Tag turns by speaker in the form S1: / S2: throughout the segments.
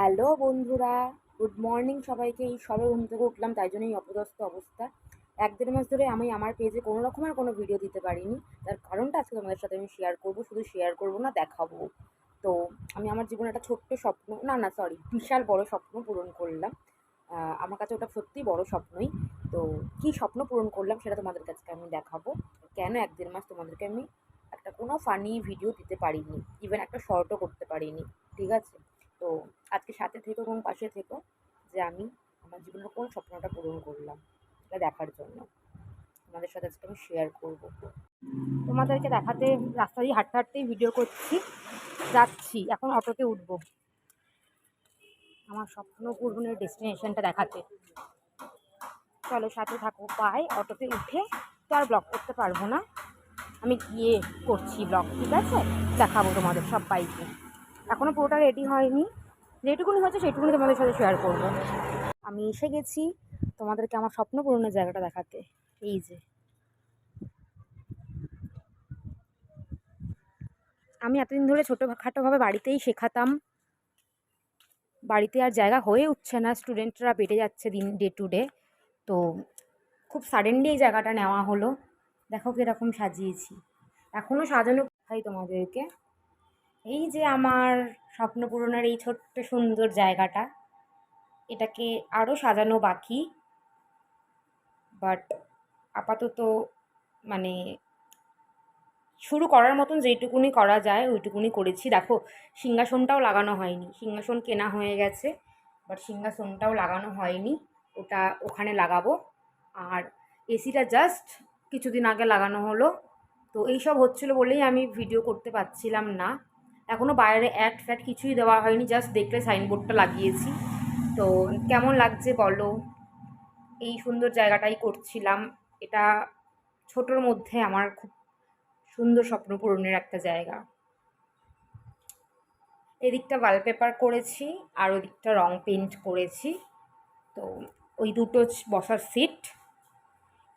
S1: Hello বন্ধুরা, good morning সবাইকে। এই সবে ঘুম থেকে উঠলাম, তাই জন্যই অপদস্থ অবস্থা। এক দেড় মাস ধরে আমি আমার পেজে কোনো রকমের কোনো ভিডিও দিতে পারিনি। তার কারণটা আজকে তোমাদের সাথে আমি শেয়ার করব, শুধু শেয়ার করব না, দেখাবো। তো আমি আমার জীবনে একটা ছোট্ট স্বপ্ন, না না সরি বিশাল বড় স্বপ্ন পূরণ করলাম। আমার কাছে ওটা সত্যিই বড় স্বপ্নই। তো কী স্বপ্ন পূরণ করলাম সেটা তোমাদের কাছে আমি দেখাবো। কেন এক দেড় মাস তোমাদেরকে আমি একটা কোনো ফানি ভিডিও দিতে পারিনি ইভেন একটা শর্টও করতে পারিনি, ঠিক আছে? তো আজকে সাথে থেকো এবং পাশে থেকো যে আমি আমার জীবনের কোন স্বপ্নটা পূরণ করলাম এটা দেখার জন্য। তোমাদের সাথে আজকে আমি শেয়ার করব। তোমাদেরকে দেখাতে রাস্তা দিয়ে হাঁটতে হাঁটতেই ভিডিও করছি, যাচ্ছি, এখন অটোতে উঠবো। আমার স্বপ্ন পূরণের ডেস্টিনেশনটা দেখাতে। চলো সাথে থাকো পাই অটোতে উঠে তো আর ব্লগ করতে পারব না। আমি গিয়ে করছি ব্লগ ঠিক আছে? দেখাবো তোমাদের সব বাইকে এখনও পুরোটা রেডি হয়নি। যেটুকুনি হচ্ছে সেটুকুনি তোমাদের সাথে শেয়ার করব। আমি এসে গেছি তোমাদেরকে আমার স্বপ্ন পূরণের জায়গাটা দেখাতে। এই যে। আমি এতদিন ধরে ছোটোখাটোভাবে বাড়িতেই শেখাতাম। বাড়িতে আর জায়গা হয়ে উঠছে না। স্টুডেন্টরা বেড়ে যাচ্ছে দিন ডে টু ডে তো খুব সাডেনলি এই জায়গাটা নেওয়া হলো। দেখো কীরকম সাজিয়েছি। এখনও সাজানো খাই তোমাদেরকে? এই যে আমার স্বপ্ন পূরণের এই ছোট্ট সুন্দর জায়গাটা, এটাকে আরও সাজানো বাকি। বাট আপাতত মানে শুরু করার মতন যেইটুকুনি করা যায়, ওইটুকুনি করেছি। দেখো, সিংহাসনটাও লাগানো হয়নি। সিংহাসন কেনা হয়ে গেছে বাট সিংহাসনটাও লাগানো হয়নি। ওটা ওখানে লাগাবো। আর এসিটা জাস্ট কিছুদিন আগে লাগানো হলো। তো এইসব হচ্ছিল বলেই আমি ভিডিও করতে পারছিলাম না। এখনও বাইরে অ্যাড ফ্যাট কিছুই দেওয়া হয়নি জাস্ট দেখলে সাইনবোর্ডটা লাগিয়েছি। তো কেমন লাগছে বলো? এই সুন্দর জায়গাটাই করছিলাম। এটা ছোটোর মধ্যে আমার খুব সুন্দর স্বপ্ন পূরণের একটা জায়গা। এদিকটা ওয়ালপেপার করেছি আর ওদিকটা রং পেন্ট করেছি। তো ওই দুটো বসার সিট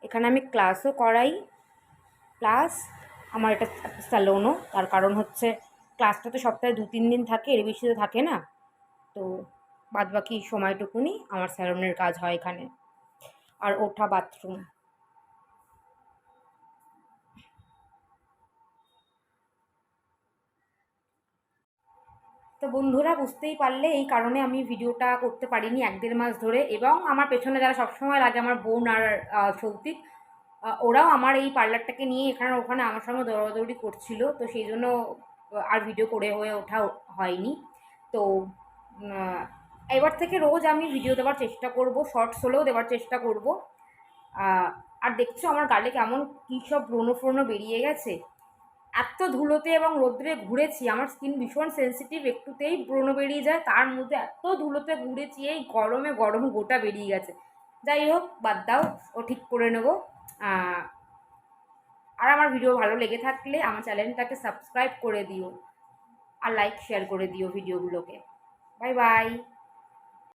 S1: এখানে আমি ক্লাসও করাই। প্লাস আমার এটা স্যালোনও তার কারণ হচ্ছে ক্লাসটা তো সপ্তাহে দু তিন দিন থাকে, এর বেশি তো থাকে না। তো বাদ বাকি সময়টুকুনি আমার স্যালনের কাজ হয় এখানে। আর ওঠা বাথরুম তো বন্ধুরা, বুঝতেই পারলে এই কারণে আমি ভিডিওটা করতে পারিনি এক দেড় মাস ধরে এবং আমার পেছনে যারা সবসময় লাগে আমার বোন আর সৌতিক ওরাও আমার এই পার্লারটাকে নিয়ে এখানে ওখানে আমার সঙ্গে দৌড়াদৌড়ি করছিল। তো সেই জন্য আর ভিডিও করে হয়ে ওঠা হয়নি। তো এবার থেকে রোজ আমি ভিডিও দেওয়ার চেষ্টা করব শর্টস হলেও দেওয়ার চেষ্টা করব। আর দেখছ আমার গালে কেমন কী সব ব্রণ ফ্রণ বেরিয়ে গেছে। এত ধুলোতে এবং রোদ্রে ঘুরেছি, আমার স্কিন ভীষণ সেন্সিটিভ একটুতেই ব্রণ বেরিয়ে যায়, তার মধ্যে এত ধুলোতে ঘুরেছি, এই গরমে গরম গোটা বেরিয়ে গেছে। যাই হোক, বাদ দাও, ও ঠিক করে নেব। আর আমার ভিডিও ভালো লেগে থাকলে আমার চ্যানেলটাকে সাবস্ক্রাইব করে দিও আর লাইক শেয়ার করে দিও ভিডিওগুলোকে। Bye bye